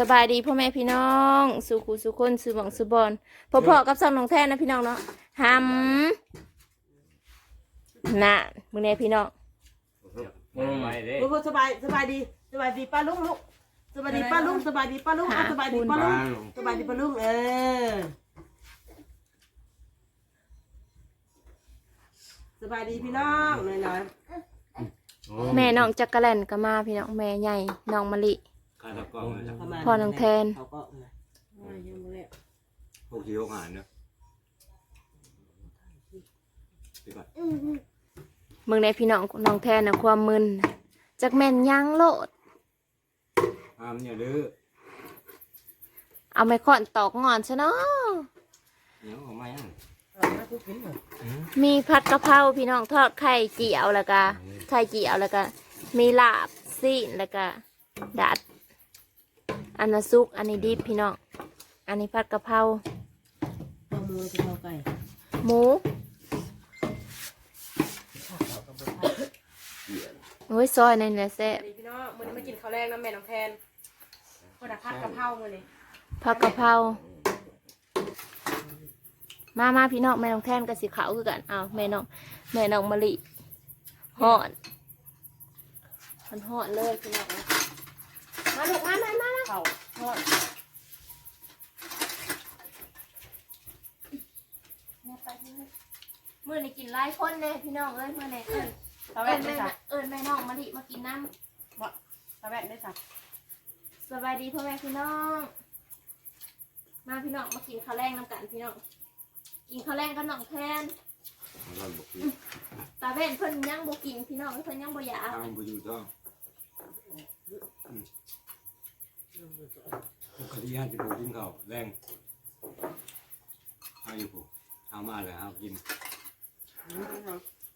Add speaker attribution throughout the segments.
Speaker 1: สบายดีพ่อแม่พี่น้องสุขุสุคนสุบังสุบอนพ่อพ่อกับสองน้องแท้นะพี่น้องเนาะหำน่ะมึงแน่พี่น้อง
Speaker 2: ไปเด้
Speaker 3: โอ้โหสบายสบายดีสบายดีป้าลุงลูกสบายดีป้าลุงสบายดีป้าลุงอะสบายดีป้าลุงสบายดีป้าลุงเออสบายดีพี่น้องหน่อยหน่อย
Speaker 1: แม่น้องจักรแลนก็มาพี่น้องแม่ใหญ่น้องมะลิ
Speaker 2: ข้าตะกล้องเลยจ้ะ
Speaker 3: เข้ามา
Speaker 1: พ่อน้องแทน
Speaker 3: เขาก็มายังไม่ได้
Speaker 2: พวกที่หกหารเนอะไปก่อน
Speaker 1: มึงแน่พี่น้องน้องแทนนะความมึนจักแม่นยังโลด
Speaker 2: ห้ามอย่าดื้อ
Speaker 1: เอาไม้ค้อนตอกงอนซะเนาะ
Speaker 2: เดี๋ยวเอามายัง
Speaker 3: เอามาทุกกินเหรอ
Speaker 1: มีผัดกะเพราพี่น้องทอดไข่เจียวแล้วก็ไข่เจียวแล้วก็มีลาบซีนแล้วก็ดัด อันนั้นซุก อันนี้ดิบพี่น้อง อันนี้ผัดกะเพรา
Speaker 3: เอามือจะเอาไก่
Speaker 1: หมูโอ้ยซอยในนี่แหละแซ่บ
Speaker 4: พี่น้องมื้อนี้มากินข้าวแรงน้ำแม่น้องแทนคนละพัดกะเพรามื้อนี้
Speaker 1: ผักกะเพรา มามาพี่น้องแม่น้องแทนกับสีขาวคือกันเอาแม่น้องแม่น้องมะลิหอนมันหอนเลยพี่น้องนะ มาลูกมามามามา
Speaker 4: ข้าวทอด
Speaker 1: เมื่อนี้กินหลายคนเลยพี่น้องเอ้ยเมื่อนี้เอิญ
Speaker 4: ตะ
Speaker 1: เอิ
Speaker 4: แว่
Speaker 1: ญ
Speaker 4: นได้
Speaker 1: แม่
Speaker 4: จ้ะ
Speaker 1: เอิญแม่น้องมะลิมากินน้
Speaker 4: ตะแว่นได้จ้ะำ
Speaker 1: สบายดีพ่อแม่พี่น้อง มาพี่น้องมากินข้าวแรงน้ำกันพี่น้อง กินข้าวแรงกับน้องแทน
Speaker 2: เอาก่อนบอกพี่
Speaker 1: ตาเว้นเพิ่นยังบ่กินพี่น้องเพิ่นยังบ่อยาก
Speaker 2: ห้ามไปอยู่ท้อง ปกติห้าจะปลูกกินข้าวแรงเอาอยู่ปลูกเอามาเลยเอากิน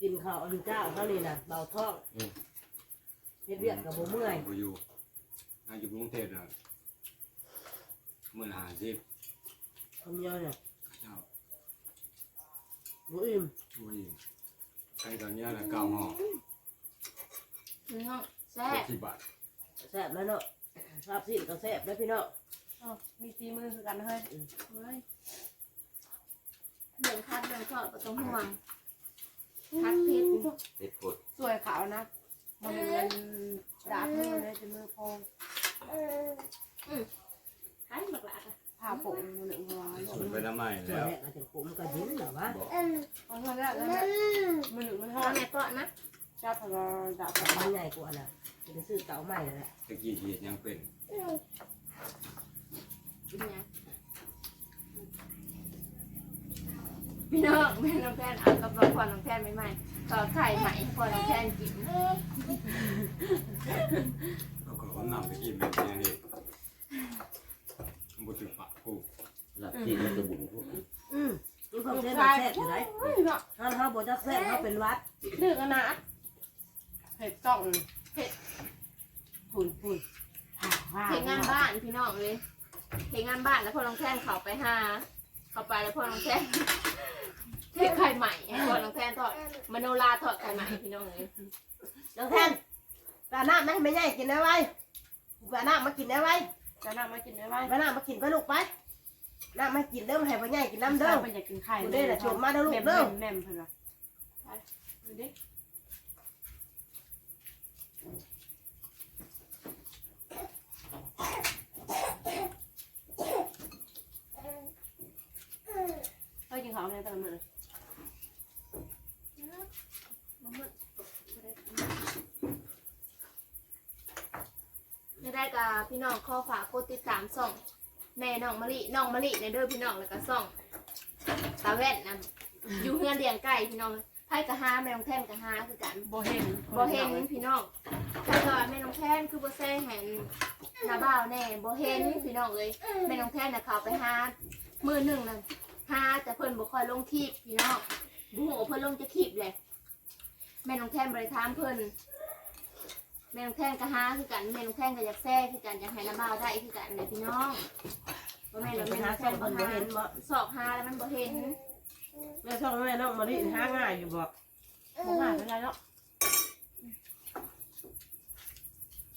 Speaker 3: กินข้าวอันเจ้าเขานี่นะเบาท้องเฮ็ดเวียกกับโบเมื่อย
Speaker 2: ไปอยู่อาอยู่กรุงเทพนะเมื่อหาสิบ
Speaker 3: คำย่อยเนี่ย
Speaker 2: เจ้า
Speaker 3: โบอิ่ม
Speaker 2: โอ้ยใครตอนเนี้ยนะเก้าห่อ
Speaker 1: พี่น้องแซ่
Speaker 2: ห
Speaker 1: บ
Speaker 2: กสิบบาท
Speaker 3: แซ่บแล้วเนาะ ภาพสิก็แซ่บแล้วพี่น้อง
Speaker 4: อ้าวมีซีมือคือกันเฮ้ย
Speaker 1: เฮ้ยเรื่องคัดเรื่องทอดบ่ต้องห่วงคัดเผ็ด
Speaker 2: เด็ดผด
Speaker 4: สวยขาวนะมันเงินดาบมือเลยจะมือพอง
Speaker 1: คัดบักหลากอะ
Speaker 4: ผ่าโป่งมือหนึ่งหัว
Speaker 2: สุดไปน้ำใหม่
Speaker 3: ตัว
Speaker 2: แล้ว
Speaker 3: แรกอาจจะผมก็ยิ้มเหรอวะ
Speaker 2: บอก
Speaker 4: เอาเท่านั้นแล้วมือหนึ่งมันทอ
Speaker 1: เอา
Speaker 4: ด
Speaker 1: แม่ก่อนนะ
Speaker 4: เจ้าพลาดาบ
Speaker 3: แต่มันใหญ่กว่าน่ะ จะซื้อเตาใหม่แล้วแหละ
Speaker 2: ตะกี้ขีดยังเป็น
Speaker 1: กินยังพี่น้องแม่น้องแพนเอากับพ่อน้องแพนใหม่ๆต่อไข่ใหม่ให้พ่อน้องแพนกิน
Speaker 2: ก็ขอคำนำตะกี้เป็นยังไงบุตรปะกู
Speaker 5: หลักที่มันจะบุ๋มพวก
Speaker 3: อืมนี่ความ
Speaker 4: ลูก
Speaker 3: แซ่บ
Speaker 4: ชาย
Speaker 3: แซ่บอยู่ไหน
Speaker 4: เฮ้ยเนาะ
Speaker 3: ถ้าเขาบอกจะแซ่บเขาเป็นวัด
Speaker 4: ดื้อกันนะเผ็ดจ้อง เผ็ดฝุ่นฝุ่น
Speaker 1: เทงานบ้านพี่น้องเลยเทงานบ้านแล้วพ่อน้องแพนเขาไปหาเขาไปแล้วพ่อน้องแพนเทไข่ใหม่ให้พ่อน้องแพนทอดมโนราทอดไข่ใหม่พี่น้องเลย
Speaker 3: น้องแทนปลาหน้าไหมไม่ใหญ่กินได้ไว้ปลาหน้ามากินได้ไว้
Speaker 4: จะนั่งมากินได้ไหม
Speaker 3: ปลาหน้ามากินไปลูกไปหน้ามากินเด้อมาให้พ่อใหญ่กินน้ำเด้อ
Speaker 4: เพิ่นอยากกินไข่
Speaker 3: คุณได้แหละชมมาเด้อลูก
Speaker 4: แม่ม
Speaker 3: เด้อ
Speaker 4: แม่มเพิ่นว่าไปดูดิ เฮ้ยกินข้าวในตะละมื้อเลย
Speaker 1: ไม่ได้กับพี่น้องข้อฝากกดติดตามส่องแม่น้องมะลิน้องมะลิในเด้อพี่น้องแล้วก็ส่องตาแว่นนะอยู่เฮือนเลี้ยงไก่พี่น้องไผ่กะฮาแม่น้องแท่นกะฮาคือกัน
Speaker 4: บ่เห็น
Speaker 1: บ่เห็นพี่น้องแต่ก็แม่น้องแท่นคือบ่แซ่เห็นหน้าบ้าวแน่บ่เห็นพี่น้องเอ้ยแม่น้องแท่นน่ะเขาไปหามือหนึ่งน่ะ หาแต่เพิ่นบ่ค่อยลงทีบพี่น้องบ่ฮู้ว่าเพิ่นลงจะทีบแหละแม่น้องแท่นบ่ได้ถามเพิ่นแม่น้องแท่นก็หาคือกันแม่น้องแท่นก็อยากแซ่คือกันอยากให้หน้าบ้าวได้คือกันเลยพี่น้องบ่แม่น
Speaker 3: ไป
Speaker 1: ว่าแม่
Speaker 3: หา
Speaker 1: น้อง
Speaker 3: ช่
Speaker 1: แท่
Speaker 3: อง
Speaker 1: น
Speaker 3: ค
Speaker 1: บ่
Speaker 3: นบ่
Speaker 1: หา
Speaker 3: เห็นบ่
Speaker 1: สอกหาแล้วมันบ่เห็น
Speaker 3: แม่ช่องแม่น้องมาดิหาง่ายอยู่บ่
Speaker 4: บ่หาเป็นไรเนาะ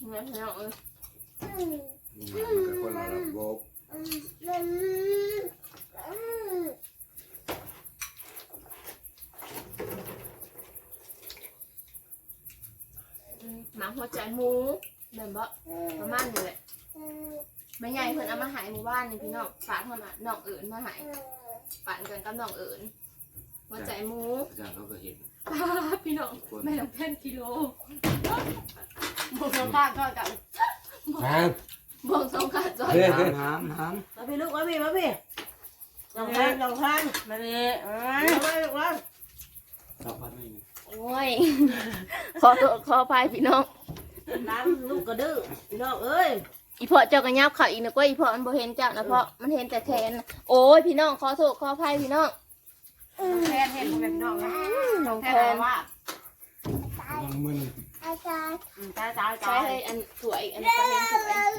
Speaker 1: เหมือนพี่น้องเอ้ย
Speaker 2: มึงมามันก็คนละ
Speaker 1: อืม หมาหัวใจหมูเดินบ่ประมาณนี้แหละแม่ใหญ่เพิ่นเอามาใหายหมู่บ้านนี่พี่น้องฝากเพิ่นมาน้องเอิญมาใหายปั่นกันกับน้องเอิญหัวใจหมู
Speaker 5: อาจารย์เขาก็เห็น
Speaker 1: พี่น้องแม่น้องแท่นกิโล
Speaker 4: บุกน้ำข้างก็กัน
Speaker 2: ครับ
Speaker 1: บวงสองขาจอย
Speaker 2: เฮ้ยน้ำน้
Speaker 3: มาพี่ลูกมาพี่มาพี่ ลองทานลองทาน
Speaker 4: มาเลยเอ้ย
Speaker 3: มาเลยมาำ
Speaker 2: สับพัดไม่มี
Speaker 1: โอ้ย ขอโทษขออภัยพี่น้อง
Speaker 3: ล้างลูกกระดื้อพี่น้องเอ้ย
Speaker 1: อีเพาะเจ้าก็ยับเขาอีกนะก็อีเพาะมันบ่เห็นเจ้านะเพราะมันเห็นแต่แขนน่ะโอ้ยพี่น้องขอโทษขออภัยพี่น้อง
Speaker 4: แทนเห็นพวกพี่น้องนะ
Speaker 1: น้อง
Speaker 4: แท
Speaker 1: แท
Speaker 4: น
Speaker 1: น
Speaker 4: ว่า
Speaker 2: น้ำมึน
Speaker 4: อืมจ้าจ้า
Speaker 1: ใช่
Speaker 4: จ้า
Speaker 1: เลยอันสวยอันนี้ก็เห็นสวย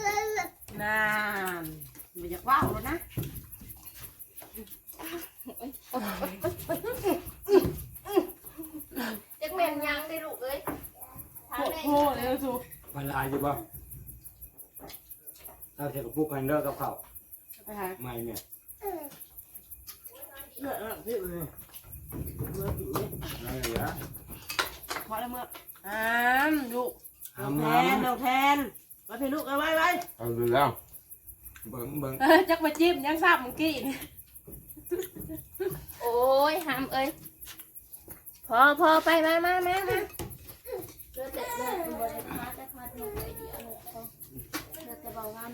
Speaker 4: นานไม่อยากว่าวแล้วนะ
Speaker 1: เจ๊กแม่นยังได้ลูกเอ้ยถาม
Speaker 4: โอ้
Speaker 1: แม่
Speaker 4: โหเร็วสุ
Speaker 2: พันลายอยู่ป่ะถ้าเสร็จกับพวกพันเดอร์กับเขา
Speaker 4: ไปหา
Speaker 2: ไม่เนี่ย
Speaker 3: เลือดพี่เอ้ยเมื่อกี้
Speaker 2: อะไรอย่าง
Speaker 4: พอแล้วเมื่ออ้ามดู
Speaker 3: น้อง
Speaker 2: ทำ
Speaker 3: แท
Speaker 2: น้
Speaker 3: นน้องแทนมาพี่ลูกเอาไว้ไว้
Speaker 2: เอาดูแล้วเบิ้งเบิ้ง
Speaker 4: จักมาจิ้มยังทราบเมื่อกี้
Speaker 1: โอ้ยหามเอ้ยพอพอไปมามามามาเลือดแต่เลือดมันบ่ได้มาแต่มาหนูไอเดียวเลยเขาเลือดแต่เบาหวาน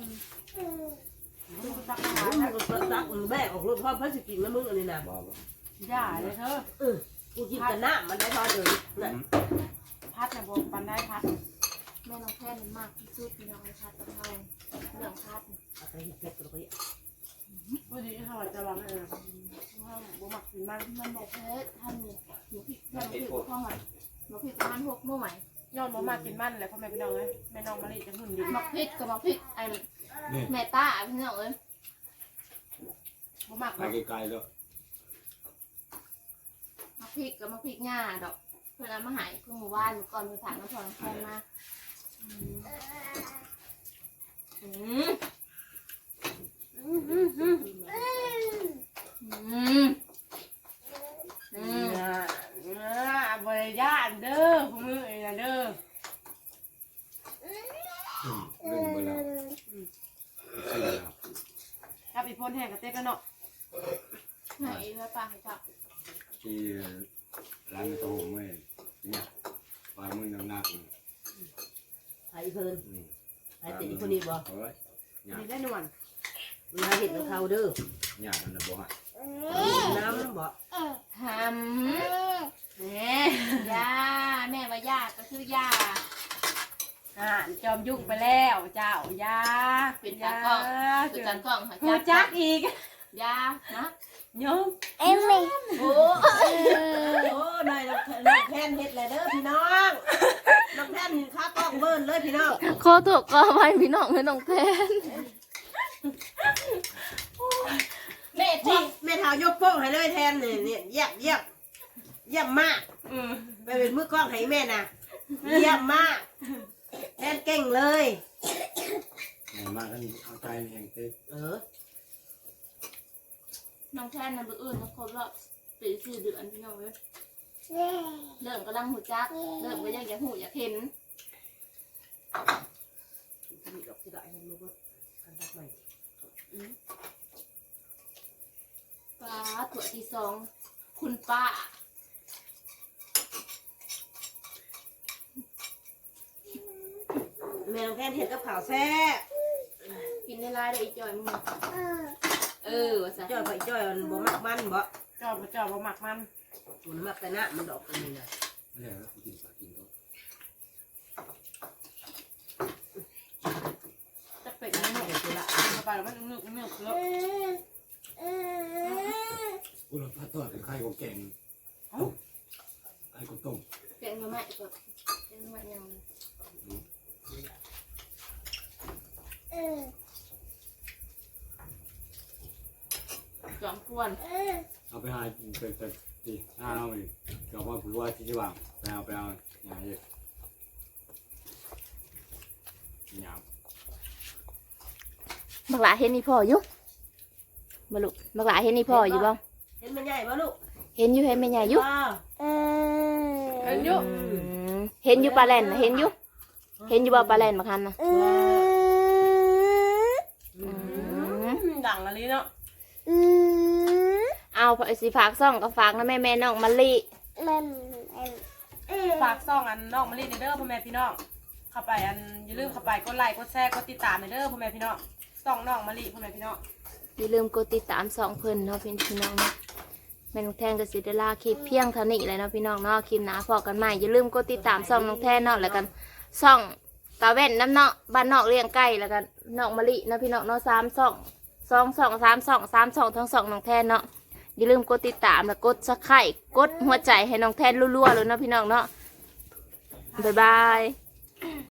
Speaker 4: ดูตักมาหา
Speaker 3: มึงก็ตักมึงแบกออกรถพ่อพระสกินแล้วมึงอันนี้นะ
Speaker 2: บอก
Speaker 4: อย่าเลยเธอ
Speaker 3: กูกินแต่น้ำมันได้พอเลยน่ะ
Speaker 4: พัดนะบอกปันได้พัด
Speaker 1: แม่น้องแท่นมากที่สุดพี่น้องไอ้พัดกับเราเรื่องพัด
Speaker 3: เอาไปเก็บตัวไป
Speaker 4: พูดดีเขาจะวางเออว่าบ่มักกินมัน
Speaker 1: มันบอกเพชรทำเนี่ยหนูพริกแม่หนูพริกข้าวหอยหนูพริกประมาณหกหน่วย
Speaker 4: ย้อนบ่มักกินมันแหละพ่อแม่พี่น้องเอ้ยแม่น้องมะลิจะหุ่นดี
Speaker 1: หมักพริกกับหมักพริกไอ้
Speaker 2: นี่
Speaker 1: แม่ตาพี่น้องเอ้ย
Speaker 4: บ่มัก
Speaker 2: ไปไกลๆแล้ว
Speaker 1: หมักพริกกับหมักพริกง่าดอก เพื่อนเอามาหายคือหมู่บ้านก่อนไปผ่านน้ำพองแทนมาอืมอืมอืมอื
Speaker 4: เอ
Speaker 1: ม
Speaker 4: อเออ บริยานเด้อมือเองนะเด้อ
Speaker 2: ลืมไปแล้วเสียแล้ว
Speaker 4: กับอีพ่นแห้งกับเต้กันเนาะ
Speaker 1: ไหนแล้วปลาให้จับ
Speaker 2: ที่ร้านโตไม่เนี่ยปลามึนน้ำหนัก
Speaker 3: ไอ้เพิ่น
Speaker 2: อืม
Speaker 3: ไอ้ติดคนนี้บ่
Speaker 2: เฮ้ยหยา
Speaker 4: มี
Speaker 2: บ
Speaker 4: ได้หนวล
Speaker 3: มาเห็ดกับเขาเด้อ
Speaker 2: หยาบมันนะบ่ฮะ
Speaker 3: น้ำบ่
Speaker 1: ทำแม่ย่าแม่ว่าย่าก็คือย่า
Speaker 4: อ่าจอมยุ่งไปแล้วเจ้าอยา
Speaker 1: เป็นตากล้อง
Speaker 4: คื
Speaker 1: คือ
Speaker 4: อ
Speaker 1: การกล้องหา
Speaker 4: หูจักอีก
Speaker 1: ย่านะ
Speaker 4: โยม
Speaker 1: เอ็มมี่โอ้
Speaker 3: โอ้นายน้องแทนเห็ดเลยเด้อพี่น้องน้องแทนข้ากล้องเบิ้ลเลยพี่น้อง
Speaker 1: ขอตัวก็ไว้พี่น้องให้น้องแทน แม่
Speaker 3: นี่
Speaker 1: ที่
Speaker 3: แม่เท้ายกโป้งให้เลยแทนเนี่ยเนี่ยเยี่ยมเยี่ยมเยี่ยมมาก
Speaker 4: อืม
Speaker 3: ไปเป็นมือกล้องให้แม่นะเยี่ยมมากแทนเก่งเลย
Speaker 2: แหมมากันเอาใจแห่งเต็ม
Speaker 3: เออ
Speaker 1: น้องแทนนั่นบื้ออื่นนะครบรอบปีสี่เดือนพี่น้องเว้ยเริ่มกำลังหูจัก เริ่มก็ยังอยากหูอยากเห็น
Speaker 3: มีดอกที่ได้ให้ลูกกันทักใหม่
Speaker 1: ปลาถั่วที่สอง คุณป้า
Speaker 3: แม่น้องแทนเห็ดกับข่าวแซ่บ
Speaker 1: กินได้ไรได้อีกจ่อยมึงเออว่าซะ
Speaker 3: จ้อยไปจ้อยมันบ่มักมันบ่
Speaker 4: เจ้าบ่เจ้าบ่มักมัน
Speaker 3: มันมักแต่หน้ามันดอกอันนี้นะ
Speaker 2: ไม่ได้แล้วกูกินปลากินก็
Speaker 4: จะเป็ดนี่หนูกูละเข้า ไปแล้วมันนึกนึกแล้ว
Speaker 2: กูราทอดไข่กับแกงไข่กับต้ม
Speaker 1: แกงมาแม่ก็แกงมาแม่ยังจอมกวน
Speaker 2: เอาไปหาเป็นแต่ที่หน้าเราอีกเดี๋ยวว่าผมว่าที่ว่างไปเอาไปเอาหยาเยอะหยา บ
Speaker 1: บักหลาเห็นนี่พออยู่บ่ลูกบักหลาเห็นนี่พ่ออยู่บ่
Speaker 3: เห็นมันใหญ่บ่ลูก
Speaker 1: เห็นอยู่เห็นแม่ใหญ่อยู่
Speaker 3: ว้าว
Speaker 4: เห็นอยู่
Speaker 1: อืมเห็นอยู่ปลาแล่นน่ะเห็นอยู่เห็นอยู่บ่ปลาแล่นบักคันน่ะ
Speaker 3: อืมดังอะไรเนาะ
Speaker 1: เอาสิฝากซ่องก็ฝากนะแม่แม่น้องมะลิ
Speaker 4: ฝากซ่องอันน้องมาลีในเด้อพ่อแม่พี่น้องเข้าไปอันอย่าลืมเข้าไปกดไลค์กดแชร์กดติดตามในเด้อพ่อแม่พี่น้อง ซ่องน้องมาลีพ่อแม่พี่น้อง
Speaker 1: อย่าลืมกดติดตามสองเพิ่นเนาะพี่พี่น้องเนาะแม่น้องแทนกับสิเดล่าคลิปเพียงเท่านี้เลยเนาะพี่น้องเนาะคลิปหนาพอกันใหม่อย่าลืมกดติดตามซ่องน้องแทนเนาะแล้วกันซ่องตาแว่นน้ำเนาะบ้านนอกเลี้ยงไก่แล้วกันน้องมะลิเนาะพี่น้องเนาะสามซ่องสองสองสามสองสามสองทั้งสองน้องแทนเนาะอย่าลืมกดติดตามแล้วกดสักไข่กดหัวใจให้น้องแทนรัวๆเลยเนาะพี่น้องเนาะบ๊ายบาย